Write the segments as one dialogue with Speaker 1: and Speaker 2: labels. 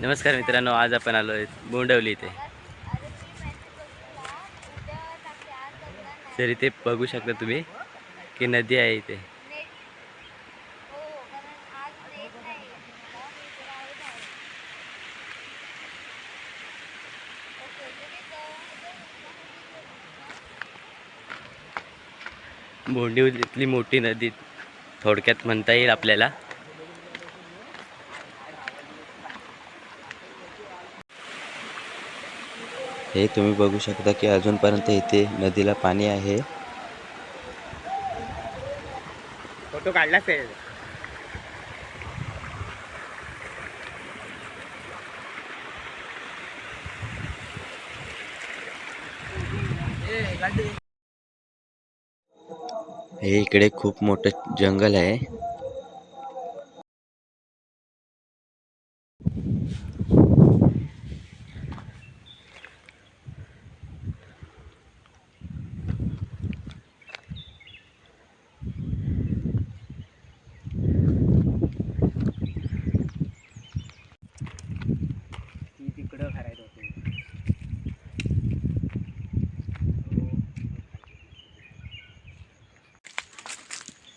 Speaker 1: नमस्कार मित्रांनो आज आपण आलो आहे बोंडवली इथे. तर इथे बघू शकता तुम्ही की नदी आहे इथे. बोंडिवलीतली मोठी नदी थोडक्यात म्हणता येईल आपल्याला. हे तुम्ही बघू शकता की अजूनपर्यंत इथे नदीला पाणी आहे.
Speaker 2: फोटो काढलाच आहे
Speaker 1: हे इकडे खूप मोठं जंगल आहे.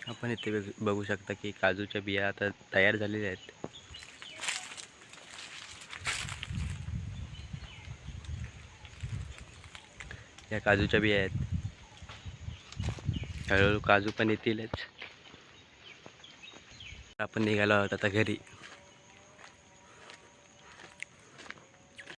Speaker 1: आपण इथे बघ- बघू शकता की काजूच्या बिया आता तयार झालेल्या आहेत. या काजूच्या बिया आहेत. हळूहळू काजू पण येतीलच. आपण निघालो आहोत आता घरी.